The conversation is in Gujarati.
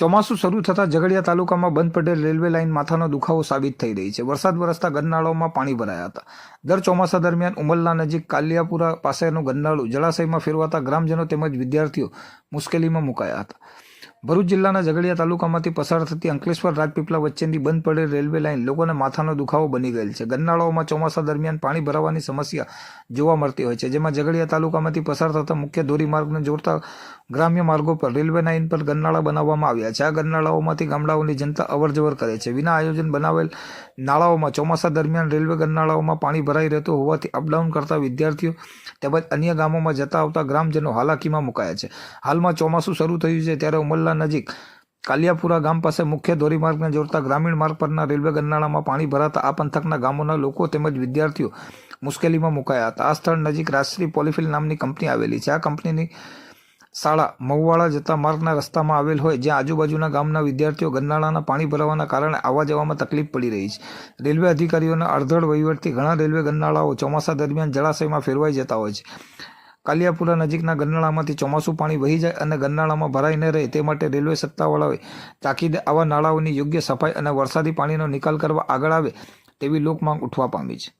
ચોમાસું શરૂ થતાં ઝઘડિયા તાલુકામાં બંધ પડેલ રેલવે લાઇન માથાનો દુખાવો સાબિત થઈ રહી છે. વરસાદ વરસતા ગરનાળાઓમાં પાણી ભરાયા હતા. દર ચોમાસા દરમિયાન ઉમરલા નજીક કાલિયાપુરા પાસેનું ગરનાળું જળાશયમાં ફેરવાતા ગ્રામજનો તેમજ વિદ્યાર્થીઓ મુશ્કેલીમાં મુકાયા હતા. ભરૂચ જિલ્લાના ઝઘડિયા તાલુકામાંથી પસાર થતી અંકલેશ્વર રાજપીપળા વચ્ચેની બંધ પડેલ રેલવે લાઇન લોકોને માથાનો દુખાવો બની ગયેલ છે. ગરનાળાઓમાં ચોમાસા દરમિયાન પાણી ભરાવાની સમસ્યા જોવા મળતી હોય છે, જેમાં ઝઘડિયા તાલુકામાંથી પસાર થતા મુખ્ય ધોરીમાર્ગને જોડતા ગ્રામ્ય માર્ગો પર રેલવે લાઇન પર ગરનાળા બનાવવામાં આવ્યા છે. આ ગરનાળાઓમાંથી ગામડાઓની જનતા અવરજવર કરે છે. વિના આયોજન બનાવેલ નાળાઓમાં ચોમાસા દરમિયાન રેલવે ગરનાળાઓમાં પાણી ભરાઈ રહેતું હોવાથી અપડાઉન કરતા વિદ્યાર્થીઓ તેમજ અન્ય ગામોમાં જતા આવતા ગ્રામજનો હાલાકીમાં મુકાયા છે. હાલમાં ચોમાસું શરૂ થયું છે, ત્યારે ઉમરલા નજીક કાલિયાપુરા ગામ પાસે મુખ્ય ધોરીમાર્ગને જોડતા ગ્રામીણ માર્ગ પરના રેલવે ગંદાળામાં પાણી ભરાતા આ પંથકના ગામોના લોકો તેમજ વિદ્યાર્થીઓ મુશ્કેલીમાં મુકાયા હતા. આ સ્થળ નજીક રાષ્ટ્રીય પોલિફિલ નામની કંપની આવેલી છે. આ કંપનીની શાળા મહુવાળા જતા માર્ગના રસ્તામાં આવેલ હોય, જ્યાં આજુબાજુના ગામના વિદ્યાર્થીઓ ગરનાળાના પાણી ભરાવાના કારણે આવવા જવામાં તકલીફ પડી રહી છે. રેલવે અધિકારીઓના અડધડ વહીવટથી ઘણા રેલવે ગંદાળાઓ ચોમાસા દરમિયાન જળાશયમાં ફેરવાઈ જતા હોય છે. કાલિયાપુરા નજીકના ગરનાળામાંથી ચોમાસું પાણી વહી જાય અને ગરનાળામાં ભરાઈ ન રહે તે માટે રેલવે સત્તાવાળાઓએ તાકીદે આવા નાળાઓની યોગ્ય સફાઈ અને વરસાદી પાણીનો નિકાલ કરવા આગળ આવે તેવી લોકમાંગ ઉઠવા પામી છે.